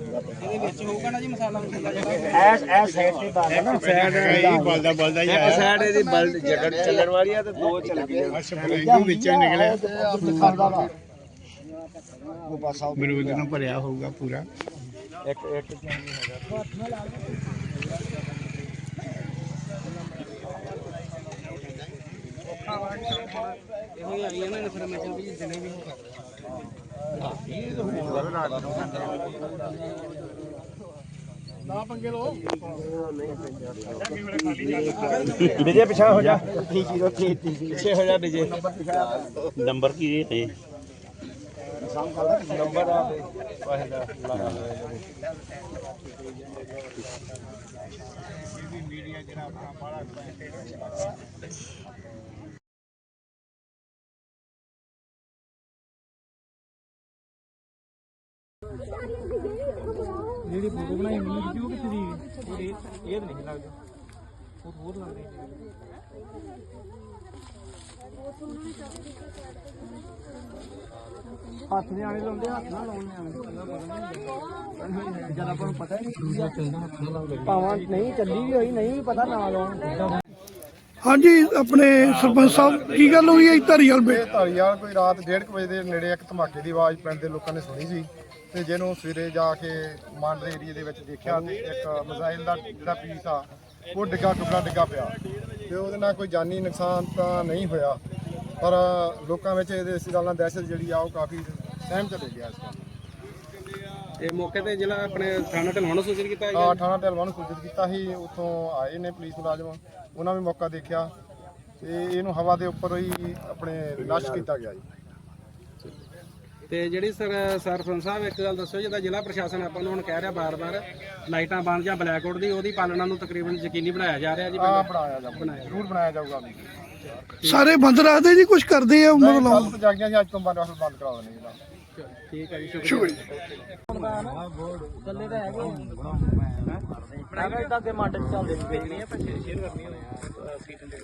ਇਹਦੇ ਵਿੱਚ ਹੋਊਗਾ ਨਾ ਜੀ ਮਸਾਲਾ ਮਸਾਲਾ ਐਸ ਐਸ ਸਾਈਡ ਤੇ ਬਾਗਾ ਨਾ। ਸਾਈਡ ਹੀ ਬਲਦਾ ਬਲਦਾ ਹੀ ਆਇਆ। ਸਾਈਡ ਇਹਦੀ ਬਲ ਜਗੜ ਚੱਲਣ ਵਾਲੀ ਆ ਤੇ ਦੋ ਚੱਲ ਗਈਆਂ। ਸਪਰੇਅ ਵਿੱਚ ਹੀ ਨਿਕਲਿਆ। ਦਿਖਾਉਂਦਾ ਵਾ। ਉਹ ਪਾਸਾ ਬਰੂਦ ਨੂੰ ਭਰਿਆ ਹੋਊਗਾ ਪੂਰਾ। ਇੱਕ ਇੱਕ ਇਹੋ ਹੀ ਆਈ ਹੈ ਨਾ ਇਨਫੋਰਮੇਸ਼ਨ ਵੀ ਦਿਨੇ ਵੀ ਨਾ ਪੰਗੇ ਲੋ ਵਿਜੇ, ਪਿਛਾ ਹੋ ਜਾ। ਪਿੱਛੇ ਹੋ ਜਾ ਵਿਜੇ ਨੰਬਰ ਕੀ ਹੈ ਨੰਬਰ ਆ ਦੇ ਪਹਿਲਾ ਲਗਾ ਜਿਹੜੀ ਫੋਟੋ ਬਣਾਈ ਮੈਨੂੰ ਦਿੱਤੀ ਉਹ ਕਿੱਥੇ ਦੀ ਉਹ ਇਹ ਇਹ ਤਾਂ ਨਹੀਂ ਲੱਗਦਾ। ਉਹ ਹੋਰ ਲੱਗਦੇ ਹੱਥ ਦੇ ਆਣੇ ਲਾਉਂਦੇ ਹੱਥ ਨਾਲ ਲਾਉਣੇ ਆਣੇ ਜਦ ਆਪਾਂ ਨੂੰ ਪਤਾ ਹੀ ਨਹੀਂ ਭਾਵਾਂ ਨਹੀਂ ਚੱਲੀ ਵੀ ਹੋਈ ਨਹੀਂ ਵੀ ਪਤਾ ਨਾ ਲਾਉਣ। ਹਾਂਜੀ ਆਪਣੇ ਸਰਪੰਚ ਸਾਹਿਬ ਕੀ ਗੱਲ ਹੋਈ ਹੈ ਧਾਰੀਵਾਲ ਬੇ ਧਾਰੀਵਾਲ ਕੋਈ ਰਾਤ 1:30 ਵਜੇ ਦੇ ਨੇੜੇ ਇੱਕ ਧਮਾਕੇ ਦੀ ਆਵਾਜ਼ ਪਿੰਡ ਦੇ ਲੋਕਾਂ ਨੇ ਸੁਣੀ ਸੀ। ਤੇ ਜਿਹਨੂੰ ਸਵੇਰੇ ਜਾ ਕੇ ਮਾਂਡਰੇ ਏਰੀਏ ਦੇ ਵਿੱਚ ਦੇਖਿਆ ਤੇ ਇੱਕ ਮਿਜ਼ਾਈਲ ਦਾ ਜਿਹੜਾ ਪੀਸ ਆ ਉਹ ਡਿੱਗਾ ਟੁਕੜਾ ਡਿੱਗਾ ਪਿਆ। ਤੇ ਉਹਦੇ ਨਾਲ ਕੋਈ ਜਾਨੀ ਨੁਕਸਾਨ ਤਾਂ ਨਹੀਂ ਹੋਇਆ ਪਰ ਲੋਕਾਂ ਵਿੱਚ ਇਹਦੇ ਇਸ ਗੱਲ ਨਾਲ ਦਹਿਸ਼ਤ ਜਿਹੜੀ ਆ ਉਹ ਕਾਫੀ ਸਹਿਮ ਚਲੇ ਗਿਆ ਇਸ ਗੱਲ ਤੇ ਮੌਕੇ ਤੇ ਜਿਹੜਾ ਆਪਣੇ ਥਾਣਾ ਢਲਵਾਂ ਨੂੰ ਸੂਚਿਤ ਕੀਤਾ ਆ ਥਾਣਾ ਢਲਵਾਂ ਨੂੰ ਸੂਚਿਤ ਕੀਤਾ ਸੀ ਉੱਥੋਂ ਆਏ ਨੇ ਪੁਲਿਸ ਮੁਲਾਜ਼ਮ ਉਹਨਾਂ ਵੀ ਮੌਕਾ ਦੇਖਿਆ। ਤੇ ਇਹਨੂੰ ਹਵਾ ਦੇ ਉੱਪਰ ਹੀ ਆਪਣੇ ਨਸ਼ਟ ਕੀਤਾ ਗਿਆ ਜੀ। ਤੇ ਜਿਹੜੀ ਸਰ ਸਰਪੰਚ ਸਾਹਿਬ ਇੱਕ ਗੱਲ ਦੱਸੋ ਜਿਹਦਾ ਜ਼ਿਲ੍ਹਾ ਪ੍ਰਸ਼ਾਸਨ ਆਪਾਂ ਨੂੰ ਹੁਣ ਕਹਿ ਰਿਹਾ ਬਾਰ-ਬਾਰ ਲਾਈਟਾਂ ਬੰਦ ਜਾਂ ਬਲੈਕਆਊਟ ਦੀ ਉਹਦੀ ਪਾਲਣਾ ਨੂੰ ਤਕਰੀਬਨ ਯਕੀਨੀ ਬਣਾਇਆ ਜਾ ਰਿਹਾ ਜੀ ਆ ਬਣਾਇਆ ਜਾਊਗਾ ਜ਼ਰੂਰ ਬਣਾਇਆ ਜਾਊਗਾ ਵੀ ਸਾਰੇ ਬੰਦ ਰੱਖਦੇ ਜੀ ਕੁਝ ਕਰਦੇ ਆ ਕੱਲ ਤੋਂ ਜਾਗੀਆਂ ਸੀ ਅੱਜ ਤੋਂ ਬੰਦ ਬੰਦ ਕਰਾ ਦੇਣੇ ਠੀਕ ਹੈ ਜੀ ਸ਼ੁਕਰੀਆ ਥੱਲੇ ਤਾਂ ਹੈਗੇ ਕਿਹਾ ਇਦਾਂ ਦੇ ਮਾਡਲ ਚੱਲਦੇ ਨੇ ਵੇਚਣੀ ਆ ਪਰ ਸ਼ੇਅਰ ਕਰਨੀ ਹੋਵੇ ਸੀਟ ਦੇ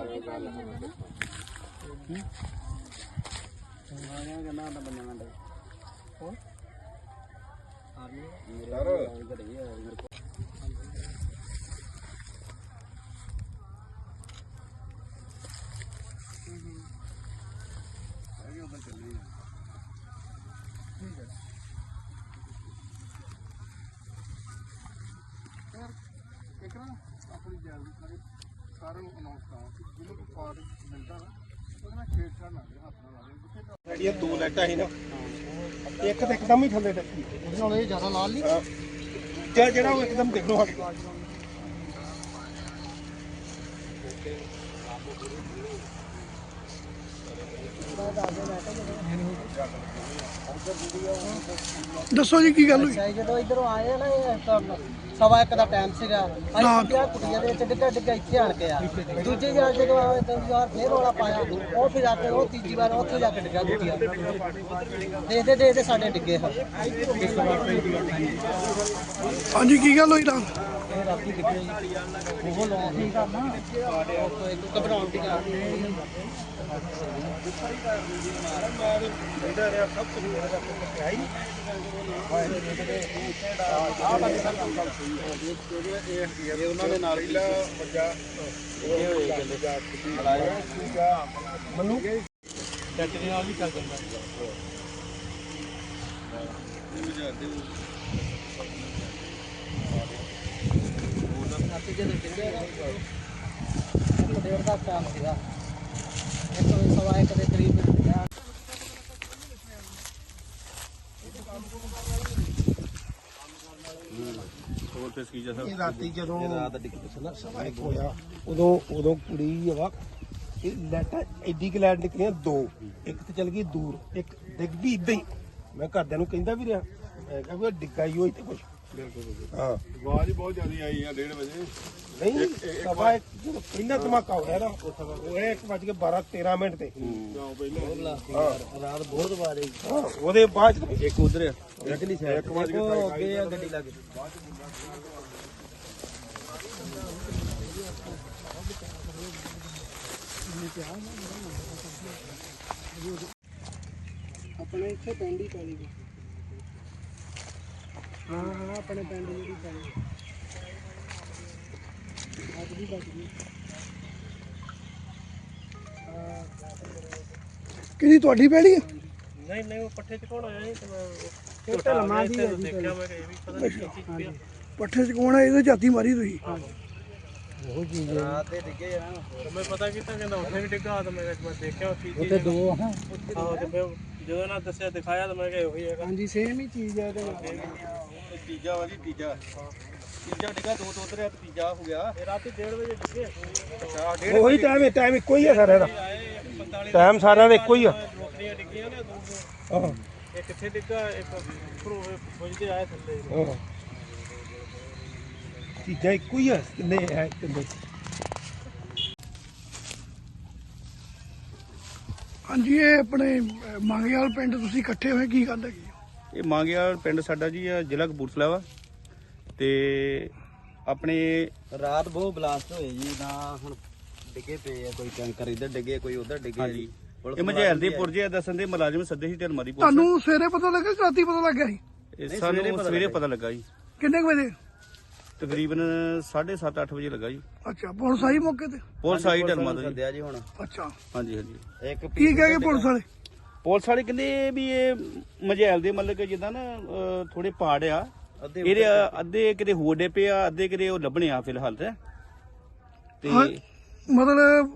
ਆਪਣੀ ਜੈਲਰੀ ਸਾਰੇ ਸਾਰਿਆਂ ਨੂੰ ਅਨਾਉਂਸ ਕਰਾਂ ਜਿਹਨੂੰ ਕੋਈ ਪਾਰਟ ਮਿਲਦਾ ਨਾ ਜਿਹੜੀਆਂ ਦੋ ਲਾਈਟਾਂ ਸੀ ਨਾ ਇੱਕ ਤਾਂ ਇੱਕਦਮ ਹੀ ਥੱਲੇ ਟੱਕੀ ਉਹਦੇ ਨਾਲ ਇਹ ਜ਼ਿਆਦਾ ਲਾਲ ਨਹੀਂ? ਜਿਹੜਾ ਜਿਹੜਾ ਉਹ ਇੱਕਦਮ ਦੇਖ ਲਓ ਹਟ ਦੱਸੋ ਜੀ ਕੀ ਗੱਲ ਹੋਈ? ਅੱਛਾ ਜਦੋਂ ਇਧਰੋਂ ਆਏ ਨਾ ਇਹ ਤਾਂ ਸਵਾ ਇੱਕ ਦਾ ਟਾਈਮ ਸੀਗਾ। ਅਸੀਂ ਕਿਹਾ ਕੁੜੀਆਂ ਦੇ ਵਿੱਚ ਡਿੱਗਾ ਡਿੱਗਾ ਇੱਥੇ ਆਣ ਕੇ ਆ। ਦੂਜੀ ਵਾਰ ਜਦੋਂ ਆਏ ਤਾਂ ਵਾਰ ਫੇਰ ਰੋਲਾ ਪਾਇਆ। ਉਹ ਫਿਰ ਆ ਕੇ ਉਹ ਤੀਜੀ ਵਾਰ ਉੱਥੇ ਜਾ ਕੇ ਡਿੱਗਾ ਦੂਜੀ ਦੇਖਦੇ ਦੇਖਦੇ ਸਾਡੇ ਡਿੱਗੇ ਹਾਂ ਹਾਂਜੀ ਕੀ ਗੱਲ ਹੋਈ ਰਾਤ ਇਹ ਰਾਤੀ ਡਿੱਗੇ ਜੀ। ਉਹ ਲੋਕ ਕੀ ਕਰਨਾ ਉਹ ਇੱਕ ਘਬਰਾਉਣ ਦੀ ਗੱਲ ਨਹੀਂ ਇਹ ਉਹਨਾਂ ਦੇ ਨਾਲ ਹੀ। ਵੱਜਾ ਇਹ ਹੋਏ ਕਹਿੰਦੇ ਜਾ ਮੈਨੂੰ ਰਾਤੀ ਜਦੋਂ ਡਿੱਗੇ ਨਾ ਇੱਕ ਡੇਢ ਦਾ ਟਾਈਮ ਸੀਗਾ ਇੱਕ ਵਜੇ ਸਵਾ ਇੱਕ ਦੇ ਕਰੀਬ ਡਿੱਗਾ ਇਹ ਰਾਤੀ ਜਦੋਂ ਰਾਤ ਡਿੱਗ ਪਿਛਲਾ ਸਵਾ ਇੱਕ ਹੋਇਆ ਉਦੋਂ ਉਦੋਂ ਕੁੜੀ ਵਾ ਇਹ ਲੈਟਾਂ ਐਡੀ ਕਿ ਲੈਟ ਨਿਕਲੀਆਂ ਦੋ। ਇੱਕ ਤੇ ਚਲ ਗਈ ਦੂਰ ਇੱਕ ਡਿੱਗ ਵੀ ਇਦਾਂ ਹੀ। ਮੈਂ ਘਰਦਿਆਂ ਨੂੰ ਕਹਿੰਦਾ ਵੀ ਰਿਹਾ ਮੈਂ ਕਿਹਾ ਵੀ ਡਿੱਗਾ ਹੀ ਹੋਈ ਤੇ ਕੁਝ ਬਿਲਕੁਲ ਹਾਂ। ਆਵਾਜ਼ ਬਹੁਤ ਜ਼ਿਆਦਾ ਆਈ ਆ 1:30 ਵਜੇ। ਨਹੀਂ ਸਵਾ ਇੱਕ ਜਦੋਂ ਪਹਿਲਾ ਧਮਾਕਾ ਹੋਇਆ ਨਾ ਉਹ ਇਹ 1 ਵਜ ਕੇ 12 13 ਮਿੰਟ ਤੇ। ਰਾਤ ਬਹੁਤ ਵਾਰੇ ਹਾਂ, ਉਹਦੇ ਬਾਅਦ ਇੱਕ ਉਧਰ ਇਧਰਲੀ ਸਾਈਡ। ਇੱਕ ਅੱਗੇ ਆ ਗੱਡੀ ਲੱਗ ਆਪਣੇ ਇੱਥੇ ਪਿੰਡ ਹੀ ਪੈਣੀ ਹਾਂ ਹਾਂ ਆਪਣੇ ਪਿੰਡ ਜਿਹੜੀ ਪੈਣੀ ਅੱਜ ਵੀ ਬਚ ਗਈ। ਕਿਹਦੀ ਤੁਹਾਡੀ ਪੈੜੀ ਆ? ਨਹੀਂ ਨਹੀਂ ਉਹ ਪੱਠੇ ਚ ਕੋਣ ਆਇਆ ਸੀ? ਤੇ ਮੈਂ ਇਹ ਧਰਮਾਂ ਦੀ ਹੈ ਜੀ ਦੇਖਿਆ ਮੈਂ ਕਿ ਇਹ ਵੀ ਪਤਾ ਨਹੀਂ ਕੀ ਚੀਜ਼ ਪਿਆ ਪੱਠੇ ਚ ਕੋਣ ਆ? ਇਹਦੇ ਝਾਤੀ ਮਾਰੀ ਤੁਸੀਂ। ਰਾਤ ਦੇ ਡਿੱਗੇ ਆ। ਤੇ ਮੈਂ ਪਤਾ ਕੀਤਾ ਕਹਿੰਦਾ ਉੱਥੇ ਵੀ ਡਿੱਗਾ ਤਾਂ ਮੈਂ ਮੈਂ ਦੇਖਿਆ ਉਹ ਚੀਜ਼ ਉੱਥੇ ਦੋ ਹਾਂ ਆਹੋ ਤੇ ਫਿਰ ਜਦੋਂ ਨਾ ਦੱਸਿਆ ਦਿਖਾਇਆ ਤਾਂ ਮੈਂ ਕਿਹਾ ਉਹੀ ਹੈਗਾ। ਹਾਂਜੀ ਸੇਮ ਹੀ ਚੀਜ਼ ਹੈ ਇਹਦੇ ਨਾਲ। ਤੀਜਾ ਵਾ ਜੀ ਤੀਜਾ। ਤੀਜਾ ਡਿੱਗਾ ਦੋ ਦੋ ਉਤਰਿਆ ਤੇ ਤੀਜਾ ਹੋ ਗਿਆ। ਇਹ ਰਾਤੀ 1:30 ਵਜੇ ਡਿੱਗੇ। ਅੱਛਾ ਉਹੀ ਟਾਈਮ ਹੈ ਟਾਈਮ ਇੱਕੋ ਹੀ ਹੈ ਸਾਰਿਆਂ ਦਾ। ਟਾਈਮ ਸਾਰਿਆਂ ਦਾ ਇੱਕੋ ਹੀ ਆ। ਨੌਕਰੀਆਂ ਡਿੱਗੀਆਂ ਨੇ ਦੋ। ਦੋ। ਇਹ ਕਿੱਥੇ ਡਿੱਗਾ? ਇੱਕ ਉੱਪਰੋਂ ਪੁੱਜਦੇ ਆਏ ਥੱਲੇ। हाँ। ਚੀਜ਼ਾਂ ਇੱਕੋ ਹੀ ਆ ਕਿੰਨੇ ਹੈ ਕਿੰਨੇ? ਹਾਂਜੀ ਇਹ ਆਪਣੇ ਅਹ, ਮੰਗੇਵਾਲ ਪਿੰਡ ਤੁਸੀਂ ਇਕੱਠੇ ਹੋਏ ਕੀ ਗੱਲ ਹੈਗੀ? ਇਹ ਮੰਗਿਆ ਪਿੰਡ ਸਾਡਾ ਜੀ ਆ ਜ਼ਿਲ੍ਹਾ ਕਪੂਰਥਲਾ ਵਾ। ਤੇ ਆਪਣੇ ਰਾਤ ਬਹੁਤ ਬਲਾਸਟ ਹੋਏ ਜੀ ਨਾ ਹੁਣ ਡਿੱਗੇ ਪਏ ਆ ਕੋਈ ਟੈਂਕਰ ਇੱਧਰ ਡਿੱਗੇ ਕੋਈ ਉੱਧਰ ਡਿੱਗੇ ਹਾਂਜੀ। ਪੁਲਿਸ ਇਹ ਮਝੈਲ ਦੇ ਪੁਰਜੇ ਦੱਸਣ ਦੇ ਮੁਲਾਜ਼ਮ ਸੱਦੇ ਸੀ ਢਲਮਾ ਦੀ ਪੁਲਿਸ ਤੁਹਾਨੂੰ ਸਵੇਰੇ ਪਤਾ ਲੱਗਾ ਕਿ ਰਾਤੀ ਪਤਾ ਲੱਗਾ ਸੀ? ਇਹ ਸਾਨੂੰ ਸਵੇਰੇ ਪਤਾ ਲੱਗਾ ਜੀ। ਕਿੰਨੇ ਕੁ ਵਜੇ? ਤਕਰੀਬਨ 7:30 8 ਵਜੇ ਲੱਗਾ ਜੀ। ਅੱਛਾ ਪੁਲਿਸ ਆਈ ਮੌਕੇ ਤੇ? ਪੁਲਿਸ ਆਈ ਢਲਮਾ ਤੋਂ ਜੀ। ਸੱਦਿਆ ਜੀ ਹੁਣ। ਅੱਛਾ। ਹਾਂਜੀ ਹਾਂਜੀ। ਇੱਕ ਕੀ ਕਹਿ ਗਏ ਪੁਲਿਸ ਵਾਲੇ? ਪੁਲਿਸ ਵਾਲੇ ਕਹਿੰਦੇ ਵੀ ਇਹ ਮਝੈਲ ਦੇ ਮਤਲਬ ਕਿ ਜਿੱਦਾਂ ਨਾ ਅਹ, ਥੋੜੇ ਪਾੜ ਆ। ਅੱਧੇ ਇਹਦੇ ਅੱਧੇ ਕਿਤੇ ਹੋਡੇ ਪਏ ਆ ਅੱਧੇ ਕਿਤੇ ਉਹ ਲੱਭਣੇ ਆ ਫਿਲਹਾਲ ਤੇ। ਤੇ ਹਾਂ, ਮਤਲਬ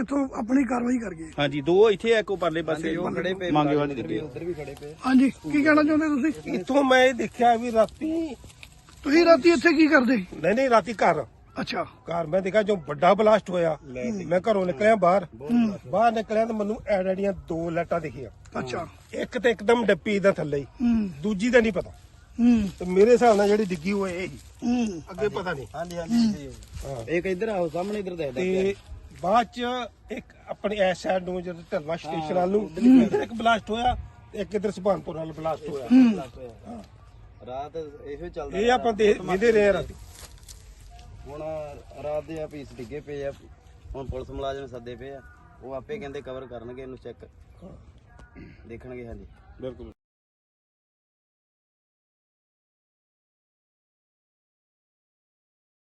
ਇਥੋਂ ਆਪਣੀ ਕਾਰਵਾਈ ਕਰ ਗਏ। ਹਾਂਜੀ ਦੋ ਇੱਥੇ ਆ, ਇੱਕ ਉਹ ਪਰਲੇ ਪਾਸੇ। ਉਹ ਖੜੇ ਪਏ ਮੰਗੇ ਵਾਲੇ ਡਿੱਗੇ ਉੱਧਰ ਵੀ ਖੜੇ ਪਏ। ਹਾਂਜੀ ਕੀ ਕਹਿਣਾ ਚਾਹੁੰਦੇ ਤੁਸੀਂ? ਇੱਥੋਂ ਮੈਂ ਇਹ ਦੇਖਿਆ ਵੀ ਰਾਤੀ ਤੁਸੀਂ ਰਾਤੀ ਇੱਥੇ ਕੀ ਕਰਦੇ? ਨਹੀਂ ਨਹੀਂ ਰਾਤੀ ਘਰ। ਅੱਛਾ। ਘਰ ਮੈਂ ਦੇਖਿਆ ਜੋ ਵੱਡਾ ਬਲਾਸਟ ਹੋਇਆ। ਮੈਂ ਘਰੋਂ ਨਿਕਲਿਆ ਬਾਹਰ। ਬਾਹਰ ਨਿਕਲਿਆ ਤਾਂ ਮੈਨੂੰ ਐਡੜੀਆਂ ਦੋ ਲਾਈਟਾਂ ਦਿਖੀਆਂ। ਅੱਛਾ। ਇੱਕ ਤੇ ਇੱਕਦਮ ਡੱਪੀ ਦਾ ਥੱਲੇ। ਦੂਜੀ ਦਾ ਨਹੀਂ ਪਤਾ। ਹੂੰ। ਤੇ ਮੇਰੇ ਹਿਸਾਬ ਨਾਲ ਜਿਹੜੀ ਡਿੱਗੀ ਹੋਏ ਇਹ ਹੀ। ਹੂੰ। ਅੱਗੇ ਪਤਾ ਨਹੀਂ। ਹਾਂਜੀ ਹਾਂਜੀ। ਇੱਕ ਇੱਧਰ ਆਓ ਸਾਹਮਣੇ ਇੱਧਰ ਦੇਖਦਾ। ਤੇ ਬਾਅਦ ਚ ਇੱਕ ਆਪਣੀ ਐਸ ਸਾਈਡ ਨੂੰ ਜਦੋਂ ਢਲਵਾ ਸਟੇਸ਼ਨ ਵੱਲ ਨੂੰ ਇੱਧਰ ਇੱਕ ਬਲਾਸਟ ਹੋਇਆ ਤੇ ਇੱਕ ਇਧਰ ਸੁਭਾਨਪੁਰ ਵੱਲ ਬਲਾਸਟ ਹੋਇਆ। ਰਾਤ ਇਹੋ ਚੱਲਦਾ ਇਹ ਆਪਾਂ ਦੇ ਵਿਦੇ ਰਹੇ ਰਾਤੀ। ਹੁਣ ਰਾਤ ਦੇ ਆ ਪੀਸ ਡਿੱਗੇ ਪਏ ਆ। ਹੁਣ ਪੁਲਿਸ ਮੁਲਾਜ਼ਮ ਸੱਦੇ ਪਏ ਆ। ਉਹ ਆਪੇ ਕਹਿੰਦੇ ਕਵਰ ਕਰਨਗੇ ਇਹਨੂੰ ਚੈੱਕ ਦੇਖਣਗੇ ਹਾਂਜੀ। ਬਿਲਕੁਲ।